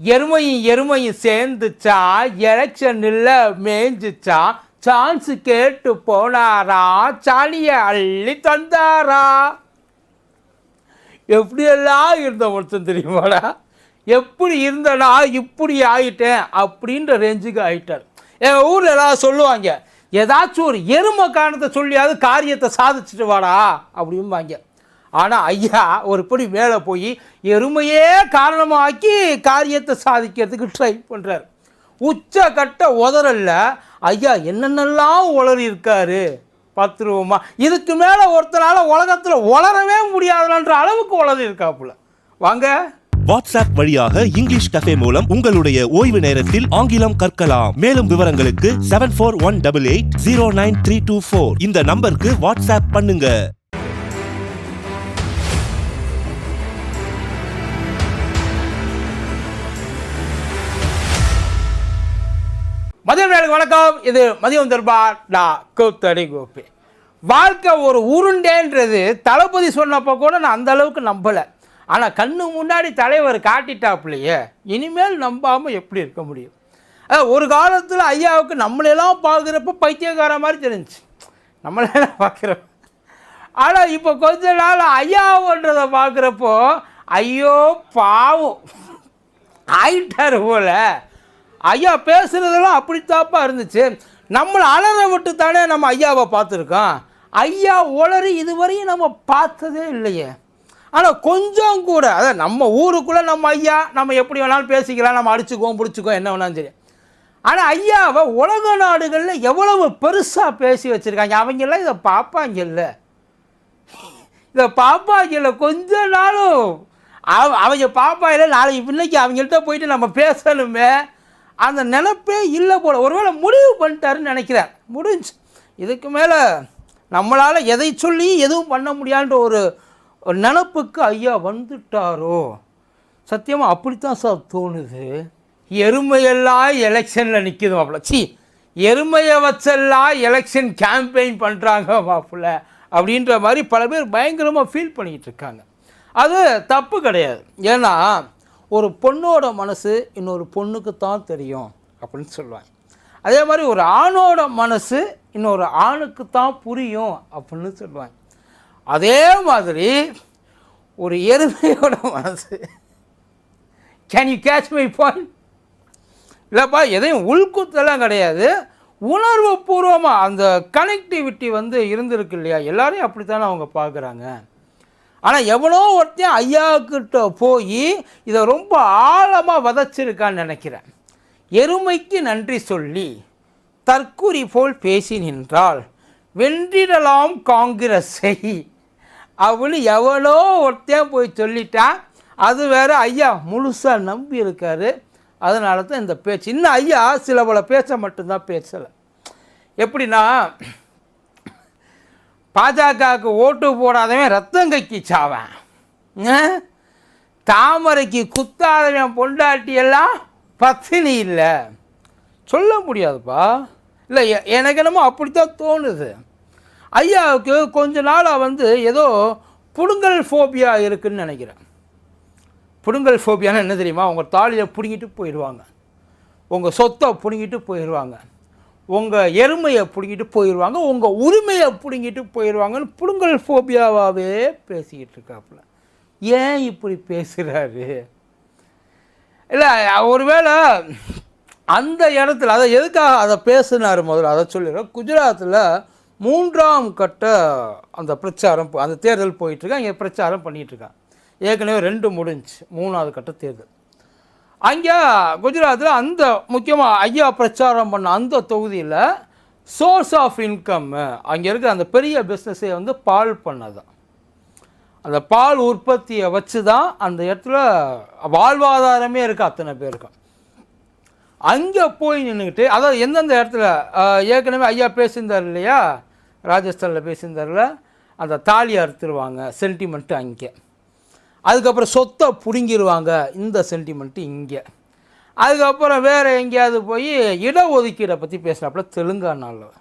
எருமையும் எருமையும் சேர்ந்துச்சா? எலெக்ஷனில் மேய்ஞ்சிச்சா? சான்ஸ் கேட்டு போனாரா? சாலியை அள்ளி தந்தாரா? எப்படியெல்லாம் இருந்த ஒருத்தன் தெரியுமாடா? எப்படி இருந்தனா இப்படி ஆகிட்டேன் அப்படின்ற ரேஞ்சுக்கு ஆகிட்டார் எங்கள் ஊரில் எல்லாம் சொல்லுவாங்க ஏதாச்சும் ஒரு எருமை காரணத்தை சொல்லியாவது காரியத்தை சாதிச்சுட்டு வாடா அப்படிம்பாங்க. ஆனால் ஐயா ஒரு படி மேலே போய் எருமையே காரணமாக்கி காரியத்தை சாதிக்கிறதுக்கு ட்ரை பண்ணுறார் உச்ச கட்ட உதறல்ல. ஐயா என்னென்னலாம் உளறி இருக்காரு? பார்த்துருவோமா? இதுக்கு மேலே ஒருத்தரால் உலகத்தில் உளரவே முடியாதுன்ற அளவுக்கு உளறி இருக்காப்புல. வாங்க. வாட்ஸ்அப் வழியாக இங்கிலீஷ் கஃபே மூலம் உங்களுடைய ஓய்வு நேரத்தில் ஆங்கிலம் கற்கலாம். மேலும் விவரங்களுக்கு seven four one double eight zero nine three two four இந்த நம்பருக்கு வாட்ஸ்அப் பண்ணுங்க. மதியம் நேருக்கு வணக்கம். இது மதியம் தர்பார் டா கூத்தடி கோப்பி வாழ்க்கை ஒரு உருண்டேன்றது தளபதி சொன்னப்போ கூட நான் அந்த அளவுக்கு நம்பலை. ஆனால் கண்ணு முன்னாடி தலைவர் காட்டிட்டாப்புலையே இனிமேல் நம்பாமல் எப்படி இருக்க முடியும்? அதான் ஒரு காலத்தில் ஐயாவுக்கு நம்மளெல்லாம் பார்க்குறப்ப பைத்தியக்கார மாதிரி தெரிஞ்சுச்சு. நம்மளெல்லாம் பார்க்குறப்ப. ஆனால் இப்போ கொஞ்ச நாள் ஐயாவுன்றதை பார்க்குறப்போ ஐயோ பாவம். ஆயிட்டார் போல. ஐயா பேசுகிறதெல்லாம் அப்படித்தாப்பா இருந்துச்சு. நம்மளை அலற விட்டு தானே நம்ம ஐயாவை பார்த்துருக்கோம். ஐயா உளறி இதுவரையும் நம்ம பார்த்ததே இல்லையே. ஆனால் கொஞ்சம் கூட அதான் நம்ம ஊருக்குள்ளே நம்ம ஐயா நம்ம எப்படி வேணாலும் பேசிக்கலாம் நம்ம அடிச்சுக்குவோம் பிடிச்சிக்குவோம் என்ன வேணாலும் சரி. ஆனால் ஐயாவை உலக நாடுகளில் எவ்வளவு பெருசாக பேசி வச்சுருக்காங்க. அவங்கெல்லாம் இதை பார்ப்பாங்கல்ல இதை பாப்பாங்கல்ல கொஞ்ச நாளும். அவ அவங்க பாப்பாயில நாளைக்கு இன்னைக்கு அவங்கள்ட்ட போயிட்டு நம்ம பேசணுமே. அந்த நினப்பே இல்லை போல். ஒருவேளை முடிவு பண்ணிட்டாருன்னு நினைக்கிறேன். முடிஞ்சு. இதுக்கு மேலே நம்மளால் எதை சொல்லி எதுவும் பண்ண முடியான்ற ஒரு ஒரு நினப்புக்கு ஐயா வந்துட்டாரோ? சத்தியமாக அப்படித்தான் சார் தோணுது. எருமையெல்லாம் எலெக்ஷனில் நிற்கிது மாப்பிள்ள. சி எருமையை வச்செல்லாம் எலெக்ஷன் கேம்பெயின் பண்ணுறாங்க மாப்பிள்ள அப்படின்ற மாதிரி பல பேர் பயங்கரமாக ஃபீல் பண்ணிக்கிட்டு இருக்காங்க. அது தப்பு கிடையாது. ஏன்னா ஒரு பொண்ணோட மனசு இன்னொரு பொண்ணுக்கு தான் தெரியும் அப்படின்னு சொல்லுவேன் அதே மாதிரி ஒரு ஆணோட மனசு இன்னொரு ஆணுக்கு தான் புரியும் அப்படின்னு சொல்லுவாங்க. அதே மாதிரி ஒரு எருமையோட மனசு. Can you catch my point இல்லைப்பா எதையும் உள்குத்தெல்லாம் கிடையாது. உணர்வு பூர்வமாக அந்த கனெக்டிவிட்டி வந்து இருந்திருக்கு இல்லையா? எல்லாரையும் அப்படித்தானே அவங்க பார்க்குறாங்க. ஆனால் எவனோ ஒருத்தன் ஐயாக்கிட்ட போய் இதை ரொம்ப ஆழமாக வதச்சிருக்கான்னு நினைக்கிறேன். எருமைக்கு நன்றி சொல்லி தற்குறி போல் பேசி நின்றால் வென்றிடலாம் காங்கிரஸை. அவனு எவனோ ஒருத்தன் போய் சொல்லிட்டான் அது வேறு ஐயா முழுசாக நம்பி இருக்காரு. அதனால தான் இந்த பேச்சு. இன்னும் ஐயா சில பல பேச்சை மட்டும்தான் பேசலை. எப்படின்னா பாஜகவுக்கு ஓட்டு போடாதவன் ரத்தம் கக்கி சாவன் தாமரைக்கு குத்தாதவன் பொண்டாட்டி எல்லாம் பத்தினி இல்லை. சொல்ல முடியாதுப்பா. இல்லை எ- எனக்கு என்னமோ அப்படித்தான் தோணுது. ஐயாவுக்கு கொஞ்ச நாளாக வந்து ஏதோ புடுங்கல் ஃபோபியா இருக்குன்னு நினைக்கிறேன். புடுங்கல் ஃபோபியானா என்ன தெரியுமா? உங்கள் தாலியை பிடுங்கிட்டு போயிடுவாங்க. உங்கள் சொத்தை பிடுங்கிட்டு போயிடுவாங்க. உங்கள் எருமையை பிடுங்கிட்டு போயிடுவாங்க உங்கள் உரிமையை பிடுங்கிட்டு போயிடுவாங்கன்னு புடுங்கல் ஃபோபியாவாகவே பேசிக்கிட்டு இருக்காப்புல. ஏன் இப்படி பேசுகிறாரு இல்லை ஒருவேளை அந்த இடத்துல அதை எதுக்காக அதை பேசுனார் முதல்ல? அதை சொல்லிடுறோம் குஜராத்தில் மூன்றாம் கட்ட அந்த பிரச்சாரம் அந்த தேர்தல் போயிட்டுருக்கான் இங்கே பிரச்சாரம் பண்ணிகிட்ருக்கான் ஏற்கனவே ரெண்டு முடிஞ்சு மூணாவது கட்ட தேர்தல். அங்கே குஜராத்தில் அந்த முக்கியமாக ஐயா பிரச்சாரம் பண்ண அந்த தொகுதியில் சோர்ஸ் ஆஃப் இன்கம் அங்கே இருக்கிற அந்த பெரிய பிஸ்னஸே வந்து பால் பண்ணதான் அந்த பால் உற்பத்தியை வச்சு தான் அந்த இடத்துல வாழ்வாதாரமே இருக்குது அத்தனை பேருக்கும் அங்கே போய் நின்றுக்கிட்டு அதாவது எந்தெந்த இடத்துல ஏற்கனவே ஐயா பேசியிருந்தார் இல்லையா? ராஜஸ்தானில் பேசியிருந்தார்ல? அந்த தாலி அறுத்துருவாங்க சென்டிமெண்ட்டு அங்கே. அதுக்கப்புறம் சொத்தை பிடுங்கிடுவாங்க இந்த சென்டிமெண்ட்டு இங்கே. அதுக்கப்புறம் வேறு எங்கேயாவது போய் இடஒதுக்கீடை பற்றி பேசுகிறாப்புல தெலுங்கானாவில்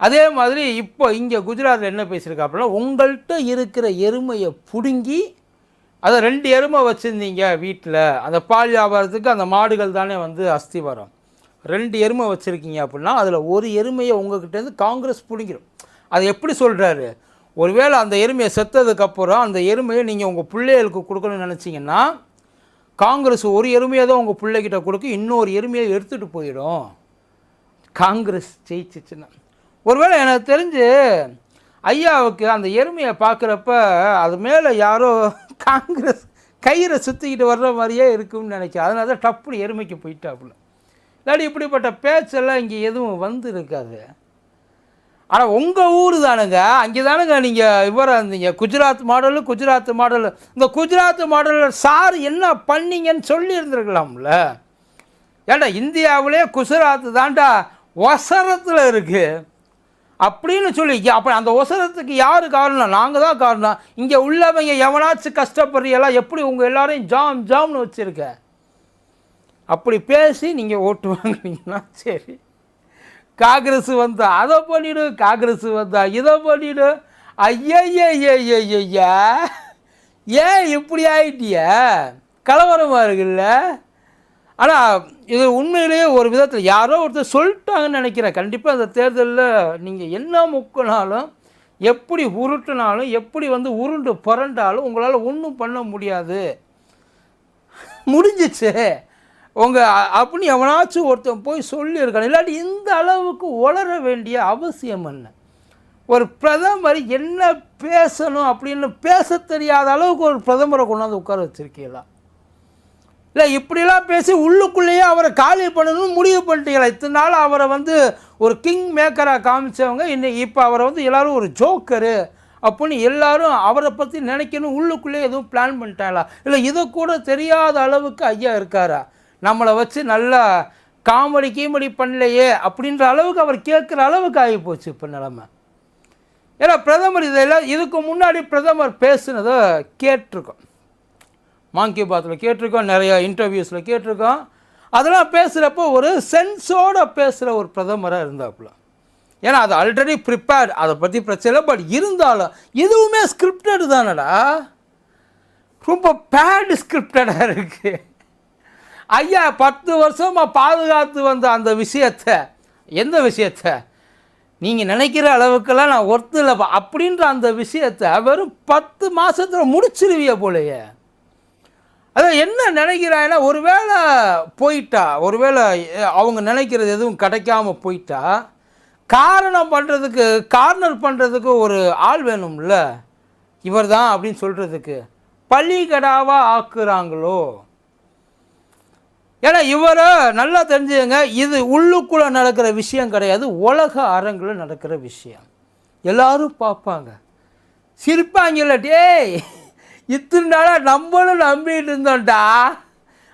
அதே மாதிரி இப்போ இங்கே குஜராத்தில் என்ன பேசியிருக்காப்புல உங்கள்கிட்ட இருக்கிற எருமையை பிடுங்கி அதை ரெண்டு எருமை வச்சுருந்தீங்க வீட்டில் அந்த பால் வியாபாரத்துக்கு அந்த மாடுகள் தானே வந்து அஸ்திவாரம். ரெண்டு எருமை வச்சுருக்கீங்க அப்படின்னா அதில் ஒரு எருமையை உங்ககிட்டேருந்து காங்கிரஸ் பிடிங்கிடும் அதை எப்படி சொல்கிறாரு ஒருவேளை அந்த எருமையை செத்ததுக்கப்புறம் அந்த எருமையை நீங்கள் உங்கள் பிள்ளைகளுக்கு கொடுக்கணும்னு நினச்சிங்கன்னா காங்கிரஸ் ஒரு எருமையை தான் உங்கள் பிள்ளைகிட்ட கொடுக்க இன்னொரு எருமையை எடுத்துகிட்டு போயிடும். காங்கிரஸ் ஜெயிச்சிச்சுன்னா. ஒருவேளை எனக்கு தெரிஞ்சு ஐயாவுக்கு அந்த எருமையை பார்க்குறப்ப அது மேலே யாரோ காங்கிரஸ் கயிறை சுற்றிக்கிட்டு வர்ற மாதிரியே இருக்கும்னு நினைக்கிறேன். அதனால தான் டப்புனு எருமைக்கு போயிட்டாப்புல. இல்லாட்டி இப்படிப்பட்ட பேச்செல்லாம் இங்கே எதுவும் வந்து இருக்காது ஆனால் உங்கள் ஊர் தானுங்க. அங்கே தானுங்க நீங்கள் இவராக இருந்தீங்க. Gujarat model Gujarat model. இந்த குஜராத் மாடலில் சார் என்ன பண்ணீங்கன்னு சொல்லி இருந்திருக்கலாம்ல ஏண்டா இந்தியாவிலே குஜராத் தாண்டா ஒசரத்தில் இருக்குது அப்படின்னு சொல்லி அப்போ அந்த ஒசரத்துக்கு யார் காரணம்? நாங்கள் தான் காரணம். இங்கே உள்ளவங்க எவனாச்சும் கஷ்டப்படுறீங்களா? எப்படி உங்கள் எல்லாரையும் ஜாம் ஜாம்னு வச்சுருக்க? அப்படி பேசி நீங்கள் ஓட்டு வாங்குனீங்கன்னா சரி. காங்கிரஸ் வந்தா அதை பண்ணிடு காங்கிரஸ் வந்தா இதை பண்ணிடு. ஐயய்யா ஏன் இப்படி ஆயிட்டிய? கலவரமாக இருக்குல்ல. ஆனால் இது உண்மையிலேயே ஒரு விதத்தில் யாரோ ஒருத்தர் சொல்லிட்டாங்கன்னு நினைக்கிறேன். கண்டிப்பாக அந்த தேர்தலில் நீங்கள் என்ன முக்கினாலும் எப்படி உருட்டுனாலும் எப்படி வந்து உருண்டு புரண்டாலும் உங்களால் ஒன்றும் பண்ண முடியாது. முடிஞ்சிச்சு. உங்கள் அப்படின்னு எவனாச்சும் ஒருத்தன் போய் சொல்லியிருக்கான். இல்லாட்டி இந்த அளவுக்கு உளர வேண்டிய அவசியம் என்ன? ஒரு பிரதமர் என்ன பேசணும் அப்படின்னு பேச தெரியாத அளவுக்கு ஒரு பிரதமரை கொண்டாந்து உட்கார வச்சுருக்கீங்களா? இல்லை இப்படிலாம் பேசி உள்ளுக்குள்ளேயே அவரை காலி பண்ணணும்னு முடிவு பண்ணிட்டீங்களா? இத்தனை நாள் அவரை வந்து ஒரு கிங் மேக்கராக காமிச்சவங்க இன்னும் இப்போ அவரை வந்து எல்லாரும் ஒரு ஜோக்கரு அப்படின்னு எல்லாரும் அவரை பற்றி நினைக்கணும். உள்ளுக்குள்ளேயே எதுவும் பிளான் பண்ணிட்டாங்களா? இல்லை இதை கூட தெரியாத அளவுக்கு ஐயா இருக்காரா? நம்மளை வச்சு நல்லா காமெடி கீமெடி பண்ணலையே அப்படின்ற அளவுக்கு அவர் கேட்குற அளவுக்கு ஆகி போச்சு இப்போ நிலமை. ஏன்னா பிரதமர் இதெல்லாம் இதுக்கு முன்னாடி பிரதமர் பேசுனதை கேட்டிருக்கோம். மாங்கி பாத்தில் கேட்டிருக்கோம் நிறையா இன்டர்வியூஸில் கேட்டிருக்கோம். அதெல்லாம் பேசுகிறப்போ ஒரு சென்ஸோட பேசுகிற ஒரு பிரதமராக இருந்தாப்புல. ஏன்னா அது ஆல்ரெடி ப்ரிப்பேர்ட் அதை பற்றி பிரச்சனை இல்லை. பட் இருந்தாலும் இதுவுமே ஸ்கிரிப்டட் தானடா. ரொம்ப பேட் ஸ்கிரிப்டடாக இருக்குது ஐயா பத்து வருஷமாக பாதுகாத்து வந்த அந்த விஷயத்தை எந்த விஷயத்தை? நீங்கள் நினைக்கிற அளவுக்கெல்லாம் நான் ஒர்த்து இல்லைப்பா அப்படின்ற அந்த விஷயத்தை வெறும் பத்து மாதத்தில் முடிச்சிருவிய போலையே. அதான் என்ன நினைக்கிறாங்கன்னா ஒருவேளை போயிட்டா ஒருவேளை அவங்க நினைக்கிறது எதுவும் கிடைக்காம போயிட்டா காரணம் பண்ணுறதுக்கு கார்னர் பண்ணுறதுக்கு ஒரு ஆள் வேணும்ல. இவர் தான் அப்படின்னு சொல்கிறதுக்கு பள்ளிக்கடாவாக ஆக்குறாங்களோ? ஏன்னா இவரை நல்லா தெரிஞ்சுங்க இது உள்ளுக்குள்ளே நடக்கிற விஷயம் கிடையாது உலக அரங்கில் நடக்கிற விஷயம். எல்லாரும் பார்ப்பாங்க. சிரிப்பாங்கல்ல டேய் இத்தனை நாளாக நம்மளும் நம்பிட்டு இருந்தோம்டா.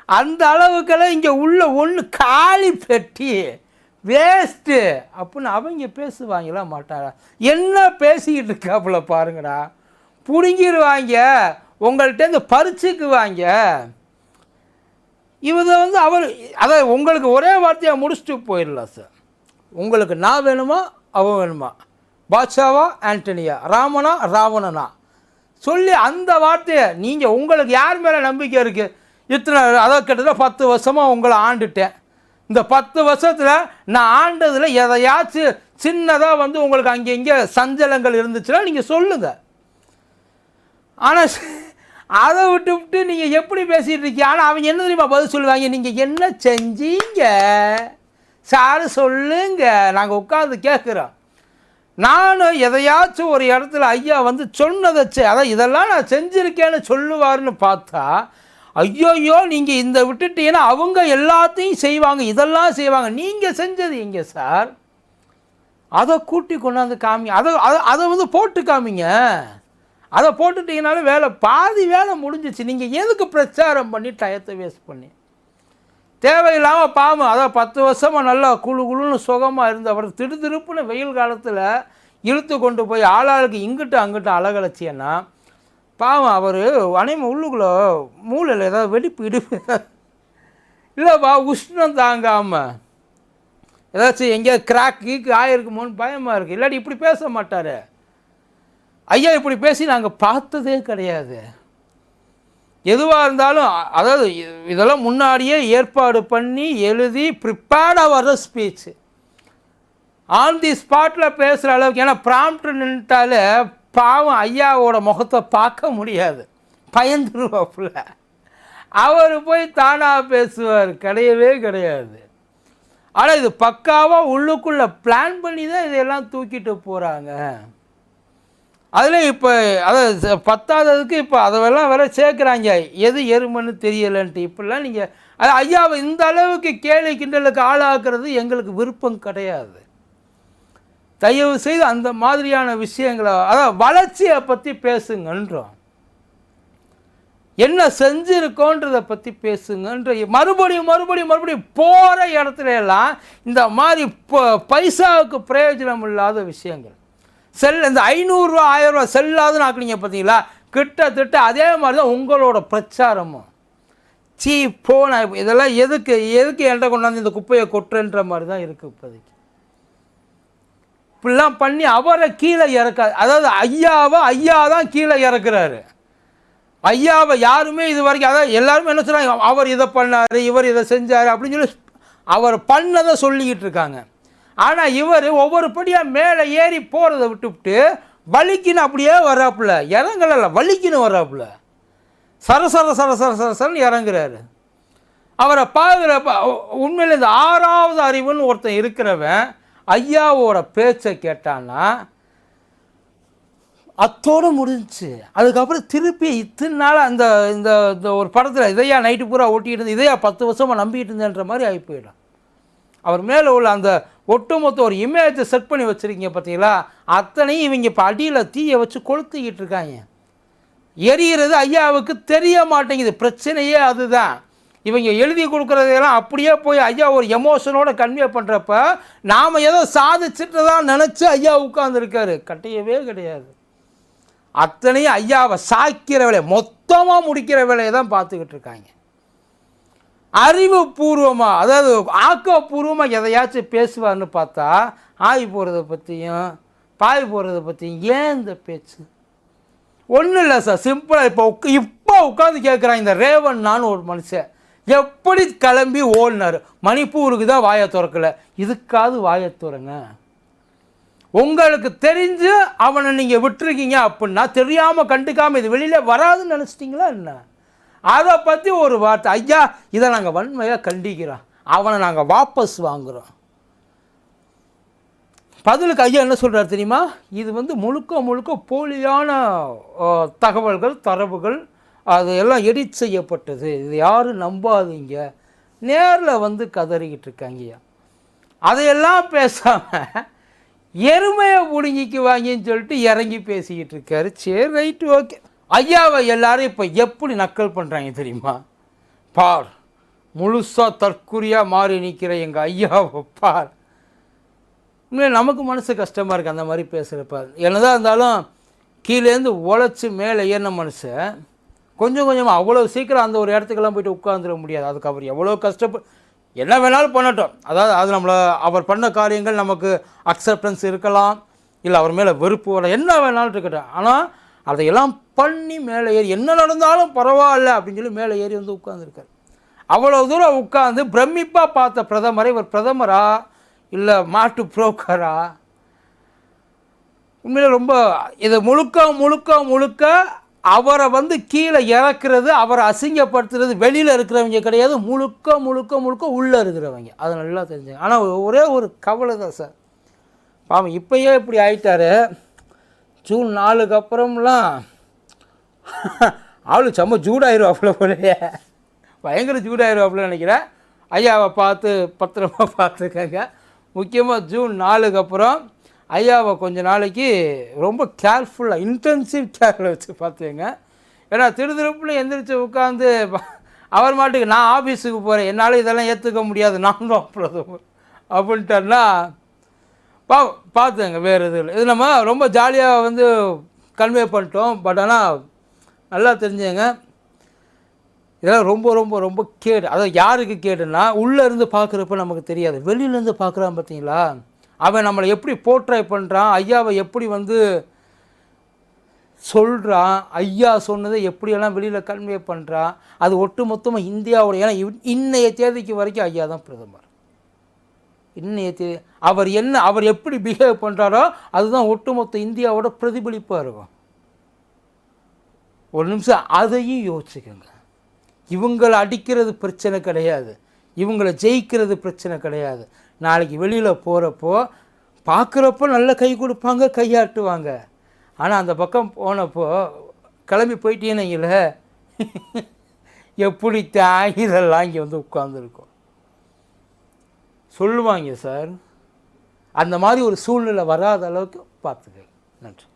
அந்த அளவுக்கெல்லாம் இங்கே உள்ள ஒன்று காலி பெட்டி வேஸ்ட்டு அப்படின்னு அவங்க பேசுவாங்களா மாட்டாரா? என்ன பேசிக்கிட்டு இருக்காப்புல பாருங்கடா. பிடுங்கிடுவாங்க உங்கள்கிட்ட பறிச்சுக்குவாங்க. இவர் வந்து அவர் அதை உங்களுக்கு ஒரே வார்த்தையாக முடிச்சுட்டு போயிடலாம் சார் உங்களுக்கு நான் வேணுமா அவன் வேணுமா? பாட்ஷாவா ஆண்டனியா? ராமனா ராவணனா? சொல்லி அந்த வார்த்தையை நீங்கள் உங்களுக்கு யார் மேலே நம்பிக்கை இருக்குது இத்தனை அதாவது கிட்டத்தட்ட பத்து வருஷமாக உங்களை ஆண்டுட்டேன். இந்த பத்து வருஷத்தில் நான் ஆண்டதில் எதையாச்சும் சின்னதாக வந்து உங்களுக்கு அங்கே இங்கே சஞ்சலங்கள் இருந்துச்சுன்னா நீங்கள் சொல்லுங்கள் ஆனால் அதை விட்டு விட்டு நீங்கள் எப்படி பேசிகிட்டு இருக்கீங்க? ஆனால் அவங்க என்ன தெரியுமா பதில் சொல்லுவாங்க? நீங்கள் என்ன செஞ்சீங்க? சாரு சொல்லுங்க. நாங்கள் உட்காந்து கேட்குறோம் நானும் எதையாச்சும் ஒரு இடத்துல ஐயா வந்து சொன்னதை செ- அதான் இதெல்லாம் நான் செஞ்சுருக்கேன்னு சொல்லுவாருன்னு பார்த்தா ஐயோயோ நீங்கள் இந்த விட்டுட்டீங்கன்னா அவங்க எல்லாத்தையும் செய்வாங்க இதெல்லாம் செய்வாங்க. நீங்கள் செஞ்சது எங்கே சார்? அதை கூட்டி கொண்டாந்து காமிங்க. அதை அதை அதை வந்து போட்டு காமிங்க. அதை போட்டுட்டிங்கனாலும் வேலை பாதி வேலை முடிஞ்சிச்சு. நீங்கள் எதுக்கு பிரச்சாரம் பண்ணி டயத்தை வேஸ்ட் பண்ணி? தேவையில்லாமல் பாவம் அதான் பத்து வருஷமாக நல்லா குழு குழுன்னு சுகமாக இருந்தவர் திடு திருப்புன்னு வெயில் காலத்தில் இழுத்து கொண்டு போய் ஆளாளுக்கு இங்கிட்டு அங்கிட்டு அழகலைச்சியன்னா பாவம் அவர் அனைம உள்ளுக்குள்ளே மூளையில் ஏதாவது வெடிப்பு இடுப்பு. இல்லைப்பா உஷ்ணம் தாங்காமல் ஏதாச்சும் எங்கேயாவது கிராக் கீக்கு ஆயிருக்குமோன்னு பயமாக இருக்குது இல்லாட்டி இப்படி பேச மாட்டார். ஐயா இப்படி பேசி நாங்கள் பார்த்ததே கிடையாது. எதுவாக இருந்தாலும் அதாவது இதெல்லாம் முன்னாடியே ஏற்பாடு பண்ணி எழுதி ப்ரிப்பேர்டாக வர்ற ஸ்பீச்சு ஆன் தி ஸ்பாட்டில் பேசுகிற அளவுக்கு ஏன்னா ப்ராம்ப்ட் நின்ட்டாலே பாவம் ஐயாவோட முகத்தை பார்க்க முடியாது. பயந்துருவாப்புல. அவர் போய் தானாக பேசுவார் கிடையவே கிடையாது. ஆனால் இது பக்காவாக உள்ளுக்குள்ளே பிளான் பண்ணி தான் இதையெல்லாம் தூக்கிட்டு போகிறாங்க அதில் இப்போ அதை பத்தாததுக்கு இப்போ அதெல்லாம் வேற சேர்க்குறாங்க. எது எருமைன்னு தெரியலன்ட்டு. இப்படிலாம் நீங்கள் அது ஐயாவை இந்த அளவுக்கு கேலி கிண்டலுக்கு ஆளாக்குறது எங்களுக்கு விருப்பம் கிடையாது. தயவு செய்து அந்த மாதிரியான விஷயங்களை அதான் வளர்ச்சியை பற்றி பேசுங்கன்றோம். என்ன செஞ்சுருக்கோன்றதை பற்றி பேசுங்கன்ற மறுபடியும் மறுபடியும் மறுபடியும் போகிற இடத்துல எல்லாம் இந்த மாதிரி ப- பைசாவுக்கு பிரயோஜனம் இல்லாத விஷயங்கள். செல் இந்த ஐநூறுரூவா ஆயிரரூவா செல்லாதுன்னு ஆக்குனீங்க பார்த்தீங்களா? கிட்டத்தட்ட அதே மாதிரி தான் உங்களோட பிரச்சாரமும். சீ போன இதெல்லாம் எதுக்கு எதுக்கு என்கிட்ட கொண்டாந்து இந்த குப்பையை கொட்டுன்ற மாதிரி தான் இருக்குது இப்போதைக்கு. இப்படிலாம் பண்ணி அவரை கீழே இறக்காது அதாவது ஐயாவை ஐயா தான் கீழே இறக்குறாரு. ஐயாவை யாருமே இது வரைக்கும் அதாவது எல்லாருமே என்ன சொல்கிறாங்க அவர் இதை பண்ணார் இவர் இதை செஞ்சார் அப்படின்னு சொல்லி அவர் பண்ணதை சொல்லிக்கிட்டு இருக்காங்க. ஆனால் இவர் ஒவ்வொரு படியாக மேலே ஏறி போகிறத விட்டுவிட்டு வலிக்கின்னு அப்படியே வர்றாப்புல இறங்கல வலிக்குன்னு வர்றாப்புல சர சர சர சர சர சரன்னு இறங்குறாரு. அவரை பார்க்குறப்ப உண்மையில் இந்த ஆறாவது அறிவுன்னு ஒருத்தன் இருக்கிறவன் ஐயாவோட பேச்சை கேட்டான்னா அத்தோடு முடிஞ்சுச்சு. அதுக்கப்புறம் திருப்பி இத்தனை நாள் அந்த இந்த இந்த ஒரு படத்தில் இதையா நைட்டு பூரா ஓட்டிகிட்டு இருந்து இதையா பத்து வருஷமாக நம்பிக்கிட்டு இருந்தேன்ற மாதிரி ஆகி போயிடும். அவர் மேலே உள்ள அந்த ஒட்டுமொத்த ஒரு இமேஜை செட் பண்ணி வச்சுருக்கீங்க பார்த்தீங்களா அத்தனையும் இவங்க இப்போ அடியில் தீயை வச்சு கொளுத்திக்கிட்டு இருக்காங்க. எரிகிறது ஐயாவுக்கு தெரிய மாட்டேங்குது. பிரச்சனையே அதுதான். இவங்க எழுதி கொடுக்குறதெல்லாம் அப்படியே போய் ஐயா ஒரு எமோஷனோட கன்வே பண்ணுறப்ப நாம் ஏதோ சாதிச்சுட்டு தான் நினச்சி ஐயா உட்காந்துருக்காரு கட்டையவே கிடையாது. அத்தனையும் ஐயாவை சாய்க்கிற வேலையை மொத்தமாக முடிக்கிற வேலையை தான் பார்த்துக்கிட்டு இருக்காங்க. அறிவுபூர்வமாக அதாவது ஆக்கப்பூர்வமாக எதையாச்சும் பேசுவார்னு பார்த்தா ஆய் போகிறத பற்றியும் பாய் போகிறத பற்றியும் ஏன் இந்த பேச்சு? ஒன்றும் இல்லை சார் சிம்பிளாக இப்போ உக் இப்போ உட்காந்து கேட்குறான் இந்த ரேவண்ணான்னு ஒரு மனுஷன். எப்படி கிளம்பி ஓடினார்? மணிப்பூருக்கு தான் வாயை திறக்கலை. இதுக்காவது வாயை துறங்க. உங்களுக்கு தெரிஞ்சு அவனை நீங்கள் விட்டுருக்கீங்க அப்படின்னா தெரியாமல் கண்டுக்காமல் இது வெளியில் வராதுன்னு நினச்சிட்டிங்களா என்ன? அதை பற்றி ஒரு வார்த்தை. ஐயா இதை நாங்கள் வன்மையாக கண்டிக்கிறோம். அவனை நாங்கள் வாபஸ் வாங்குகிறோம் பதிலுக்கு ஐயா என்ன சொல்கிறார் தெரியுமா? இது வந்து முழுக்க முழுக்க போலியான தகவல்கள் தரவுகள் அது எல்லாம் எடிட் செய்யப்பட்டது. இது யாரும் நம்பாதீங்க. நேரில் வந்து கதறிக்கிட்டு இருக்காங்க ஐயா. அதையெல்லாம் பேசாமல் எருமையை பிடுங்கிக்கு வாங்கின்னு சொல்லிட்டு இறங்கி பேசிக்கிட்டு இருக்காரு. சரி ரைட்டு ஓகே ஐயாவை எல்லாரும் இப்போ எப்படி நக்கல் பண்ணுறாங்க தெரியுமா? பார் முழுசாக தற்குறியாக மாறி நிற்கிற எங்கள் ஐயாவை பார். உண்மையிலே நமக்கு மனசு கஷ்டமாக இருக்குது அந்த மாதிரி பேசுகிறப்ப என்னதான் இருந்தாலும் கீழேருந்து உழைச்சி மேலே ஏறின மனுஷன் கொஞ்சம் கொஞ்சமாக அவ்வளோ சீக்கிரம் அந்த ஒரு இடத்துக்கெல்லாம் போயிட்டு உட்காந்துட முடியாது. அதுக்கு அவர் எவ்வளோ கஷ்டப்ப என்ன வேணாலும் பண்ணட்டும். அதாவது அது நம்மளை அவர் பண்ண காரியங்கள் நமக்கு அக்செப்டன்ஸ் இருக்கலாம். இல்லை அவர் மேலே வெறுப்பு வர என்ன வேணாலும் இருக்கட்டும். ஆனால் அதையெல்லாம் பண்ணி மேலே ஏறி என்ன நடந்தாலும் பரவாயில்ல அப்படின்னு சொல்லி மேலே ஏறி வந்து உட்காந்துருக்காரு அவ்வளோ தூரம் உட்காந்து பிரமிப்பாக பார்த்த பிரதமரை இவர் பிரதமரா இல்லை மாட்டு புரோக்கரா? உண்மையில் ரொம்ப இது முழுக்க முழுக்க முழுக்க அவரை வந்து கீழே இறக்குறது அவரை அசிங்கப்படுத்துறது வெளியில் இருக்கிறவங்க கிடையாது முழுக்க முழுக்க முழுக்க உள்ளே இருக்கிறவங்க. அதை நல்லா தெரிஞ்சுங்க. ஆனால் ஒரே ஒரு கவலை தான் சார். பாவம் இப்பயே இப்படி ஆயிட்டாரு. ஜூன் நாலுக்கு அப்புறம்லாம் ஆளு செம்ம ஜூடாயிருவாப்புல போலயே. பயங்கர ஜூடாயிருவாப்புல நினைக்கிறேன் ஐயாவை பார்த்து பத்திரமா பார்த்துக்கங்க. முக்கியமாக ஜூன் நாலுக்கு அப்புறம் ஐயாவை கொஞ்ச நாளைக்கு ரொம்ப கேர்ஃபுல்லாக இன்டென்சிவ் கேரில் வச்சு பார்த்துக்கங்க. ஏன்னா திருதிருப்புல எந்திரிச்சு உட்காந்து அவர் மாட்டுக்கு நான் ஆஃபீஸுக்கு போகிறேன் என்னால் இதெல்லாம் ஏற்றுக்க முடியாது. நானும் அப்புறம் பிரதமர் பா பார்த்துங்க வேறு இது இல்லை. இது நம்ம ரொம்ப ஜாலியாக வந்து கன்வே பண்ணிட்டோம். பட் ஆனால் நல்லா தெரிஞ்சுங்க இதெல்லாம் ரொம்ப ரொம்ப ரொம்ப கேடு. அதாவது யாருக்கு கேடுன்னா உள்ளே இருந்து பார்க்குறப்ப நமக்கு தெரியாது. வெளியிலேருந்து பார்க்குறான் பார்த்தீங்களா? அவன் நம்மளை எப்படி போர்ட்ரை பண்ணுறான் ஐயாவை எப்படி வந்து சொல்கிறான் ஐயா சொன்னதை எப்படியெல்லாம் வெளியில் கன்வே பண்ணுறான் அது ஒட்டுமொத்தமாக இந்தியாவோட ஏன்னா இன்னைய தேதிக்கு வரைக்கும் ஐயா தான் பிரதமர். இன்னைய அவர் என்ன அவர் எப்படி பிஹேவ் பண்ணுறாரோ அதுதான் ஒட்டுமொத்த இந்தியாவோட பிரதிபலிப்பாக இருக்கும். ஒரு நிமிஷம் அதையும் யோசிச்சுக்கோங்க. இவங்களை அடிக்கிறது பிரச்சனை கிடையாது. இவங்களை ஜெயிக்கிறது பிரச்சனை கிடையாது. நாளைக்கு வெளியில் போகிறப்போ பார்க்குறப்போ நல்ல கை கொடுப்பாங்க கையாட்டுவாங்க. ஆனால் அந்த பக்கம் போனப்போ கிளம்பி போயிட்டீங்கன்னு எப்படி இதெல்லாம் இங்கே வந்து உட்காந்துருக்கும் சொல்லுவாங்க சார். அந்த மாதிரி ஒரு சூழ்நிலை வராத அளவுக்கு பார்த்துக்க நன்றி.